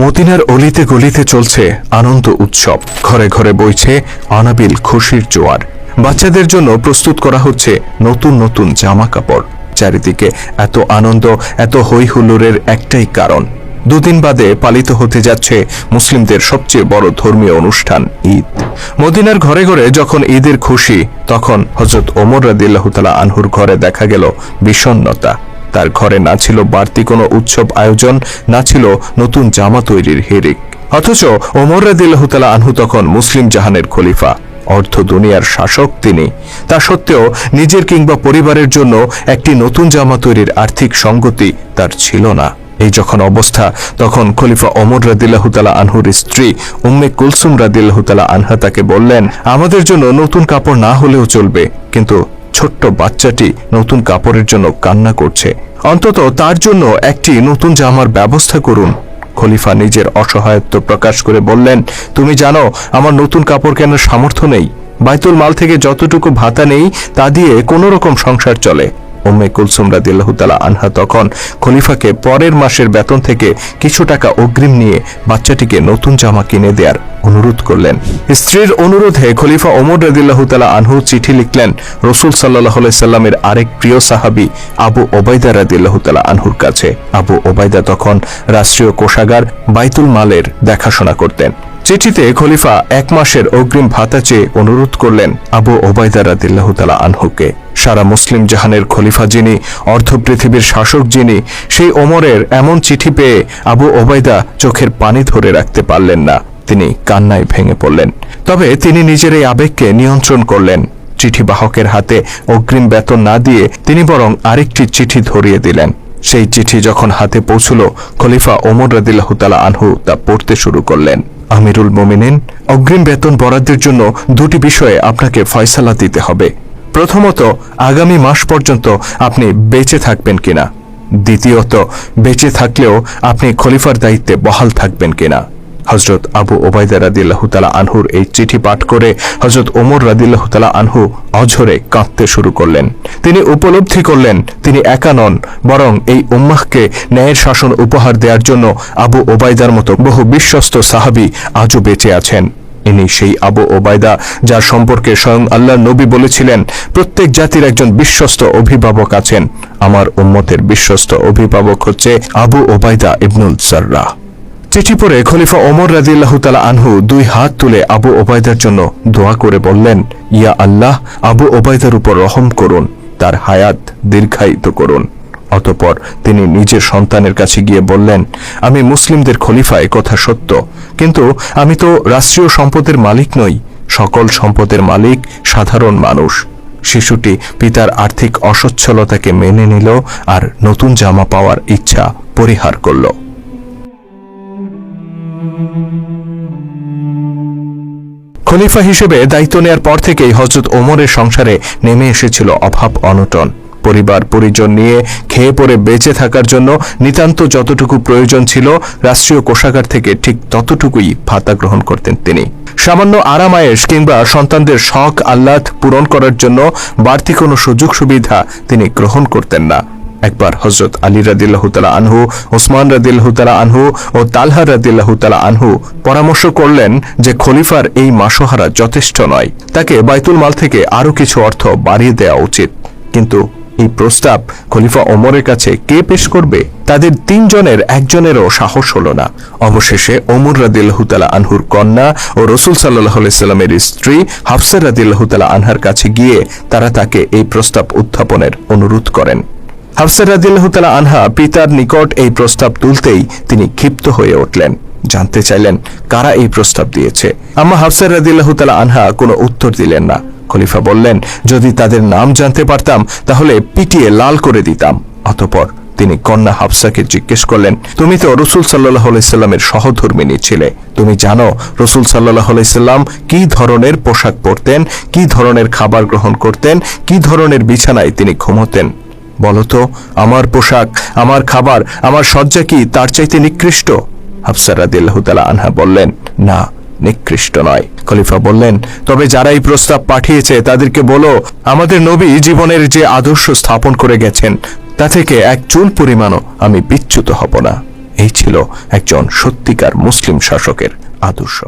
মদিনার অলিতে গলিতে চলছে আনন্দ উৎসব। ঘরে ঘরে বইছে অনাবিল খুশির জোয়ার। বাচ্চাদের জন্য প্রস্তুত করা হচ্ছে নতুন নতুন জামা কাপড় চারিদিকে এত আনন্দ, এত হই হুল্লোড়ের একটাই কারণ। দুদিন বাদে পালিত হতে যাচ্ছে মুসলিমদের সবচেয়ে বড় ধর্মীয় অনুষ্ঠান, ঈদ। মদিনার ঘরে ঘরে যখন ঈদের খুশি, তখন হজরত ওমর রাদিল্লাহ তালা আনহুর ঘরে দেখা গেল বিষণ্নতা তার ঘরে না ছিল বাড়তি কোনো উৎসব আয়োজন, না ছিল নতুন জামা তৈরির হিরিক। অথচ ওমর রাদিল্লাহ তালা আনহু তখন মুসলিম জাহানের খলিফা। অর্ধ দুনিয়ার শাসক তিনি। তা সত্ত্বেও নিজের কিংবা পরিবারের জন্য একটি নতুন জামা তৈরির আর্থিক সঙ্গতি তার ছিল না। এই যখন অবস্থা, তখন খলিফা অমর রাদিল্লাহতালা আনহুর স্ত্রী উম্মে কুলসুম রাদিল্লাহতালা আনহা তাকে বললেন, আমাদের জন্য নতুন কাপড় না হলেও চলবে, কিন্তু ছোট্ট বাচ্চাটি নতুন কাপড়ের জন্য কান্না করছে। অন্তত তার জন্য একটি নতুন জামার ব্যবস্থা করুন। খলিফা নিজের অসহায়ত্ব প্রকাশ করে বললেন, তুমি জানো, আমার নতুন কাপড় কেনার সামর্থ্য নেই। বাইতুল মাল থেকে যতটুকু ভাতা নেই, তা দিয়ে কোনো রকম সংসার চলে। উম্মে কুলসুম রাদিল্লাহু আনহা তখন খলিফাকে পরের মাসের বেতন থেকে কিছু টাকা অগ্রিম নিয়ে বাচ্চাটিকে নতুন জামা কিনে দেওয়ার অনুরোধ করলেন। স্ত্রীর অনুরোধে খলিফা ওমর রাদিল্লাহু আনহু চিঠি লিখলেন রসুল সাল্লাহ সাল্লামের আরেক প্রিয় সাহাবী আবু ওবায়দা রাদিল্লাহু আনহুর কাছে। আবু ওবায়দা তখন রাষ্ট্রীয় কোষাগার বাইতুল মালের দেখাশোনা করতেন। চিঠিতে খলিফা এক মাসের অগ্রিম ভাতা চেয়ে অনুরোধ করলেন আবু ওবায়দা রাদিল্লাহ আনহুকে। সারা মুসলিম জাহানের খলিফা যিনি অর্ধ পৃথিবীর শাসক যিনি, সেই ওমরের এমন চিঠি পেয়ে আবু ওবায়দা চোখের পানি ধরে রাখতে পারলেন না। তিনি কান্নায় ভেঙে পড়লেন। তবে তিনি নিজের এই আবেগকে নিয়ন্ত্রণ করলেন। চিঠি বাহকের হাতে অগ্রিম বেতন না দিয়ে তিনি বরং আরেকটি চিঠি ধরিয়ে দিলেন। সেই চিঠি যখন হাতে পৌঁছল, খলিফা ওমর রাদিল্লাহ তালা আনহু তা পড়তে শুরু করলেন। আমিরুল মোমিনিন, অগ্রিম বেতন বরাদ্দের জন্য দুটি বিষয়ে আপনাকে ফয়সালা দিতে হবে। প্রথমত, আগামী মাস পর্যন্ত আপনি বেঁচে থাকবেন কিনা? দ্বিতীয়ত, বেঁচে থাকলেও আপনি খলিফার দায়িত্বে বহাল থাকবেন কিনা? হজরত আবু ওবায়দা রাদিল্লাহ তালা আনহুর এই চিঠি পাঠ করে হজরত ওমর রাদিল্লাহ তালা আনহু অঝরে কাঁদতে শুরু করলেন। তিনি উপলব্ধি করলেন, তিনি একা নন, বরং এই উম্মাহকে ন্যায়ের শাসন উপহার দেওয়ার জন্য আবু ওবায়দার মতো বহু বিশ্বস্ত সাহাবি আজও বেঁচে আছেন। ইনি সেই আবু ওবায়দা, যার সম্পর্কে স্বয়ং আল্লাহ নবী বলেছিলেন, প্রত্যেক জাতির একজন বিশ্বস্ত অভিভাবক আছেন। আমার উম্মতের বিশ্বস্ত অভিভাবক হচ্ছে আবু ওবায়দা ইবনুল সার্রা চিঠি পড়ে খলিফা ওমর রাদিল্লাহ তালা আনহু দুই হাত তুলে আবু ওবায়দার জন্য দোয়া করে বললেন, ইয়া আল্লাহ, আবু ওবায়দার উপর রহম করুন, তার হায়াত দীর্ঘায়িত করুন। অতপর তিনি নিজের সন্তানের কাছে গিয়ে বললেন, আমি মুসলিমদের খলিফা, এ কথা সত্য। কিন্তু আমি তো রাষ্ট্রীয় সম্পদের মালিক নই, সকল সম্পদের মালিক সাধারণ মানুষ। শিশুটি পিতার আর্থিক অসচ্ছলতাকে মেনে নিল আর নতুন জামা পাওয়ার ইচ্ছা পরিহার করল। খলিফা হিসেবে দায়িত্ব নেয়ার পর থেকেই হজরত ওমরের সংসারে নেমে এসেছিল অভাব, অনটন। পরিবার, পরিজন নিয়ে খেয়ে পরে বেঁচে থাকার জন্য নিতান্ত যতটুকু প্রয়োজন ছিল রাষ্ট্রীয় কোষাগার থেকে ঠিক ততটুকুই ভাতা গ্রহণ করতেন তিনি। সামান্য আরামায়েশ কিংবা সন্তানদের শখ, আহ্লাদ পূরণ করার জন্য বাড়তি কোনো সুযোগ সুবিধা তিনি গ্রহণ করতেন না। একবার হজরত আলী রাদিল্লাহ তালা আনহু, ওসমান রাদিল্লাহ তালা আনহু ও তালহা রাদিল্লাহ তালা আনহু পরামর্শ করলেন যে খলিফার এই মাসোহারা যথেষ্ট নয়। তাকে বাইতুল মাল থেকে আরও কিছু অর্থ বাড়িয়ে দেওয়া উচিত। কিন্তু এই প্রস্তাব খলিফা ওমরের কাছে কে পেশ করবে, তাদের তিনজনের একজনেরও সাহস হলো না। অবশেষে ওমর রাদিল্লাহতালা আনহুর কন্যা ও রসুল সাল্লাহ সাল্লামের স্ত্রী হাফসার রাদিল্লাহতালা আনহার কাছে গিয়ে তারা তাকে এই প্রস্তাব উত্থাপনের অনুরোধ করেন। হাফসার রাদিল্লাহতালা আনহা পিতার নিকট এই প্রস্তাব তুলতেই তিনি ক্ষিপ্ত হয়ে উঠলেন। জানতে চাইলেন কারা এই প্রস্তাব দিয়েছে। আম্মা হাফসার রাদিল্লাহতালা আনহা কোনো উত্তর দিলেন না। খলিফা বললেন, যদি তাদের নাম জানতে পারতাম, তাহলে পিটিয়ে লাল করে দিতাম। অতপর তিনি কন্যা হাফসাকে জিজ্ঞেস করলেন, তুমি তো রসুল সাল্লাহ আলাইস্লামের সহধর্মিনী ছিলে। তুমি জানো রসুল সাল্লাহ আলাইস্লাম কি ধরনের পোশাক পরতেন, কি ধরনের খাবার গ্রহণ করতেন, কি ধরনের বিছানায় তিনি ঘুমোতেন? বলতো আমার পোশাক, আমার খাবার, আমার শয্যা কি তার চাইতে নিকৃষ্ট? হাফসার রাদিল্লাহ তালা আনহা বললেন, না নিকৃষ্ট নয়। খলিফা বললেন, তবে যারা এই প্রস্তাব পাঠিয়েছে, তাদেরকে বলো, আমাদের নবী জীবনের যে আদর্শ স্থাপন করে গেছেন, তা থেকে এক চুল পরিমাণও আমি বিচ্যুত হব না। এই ছিল একজন সত্যিকার মুসলিম শাসকের আদর্শ।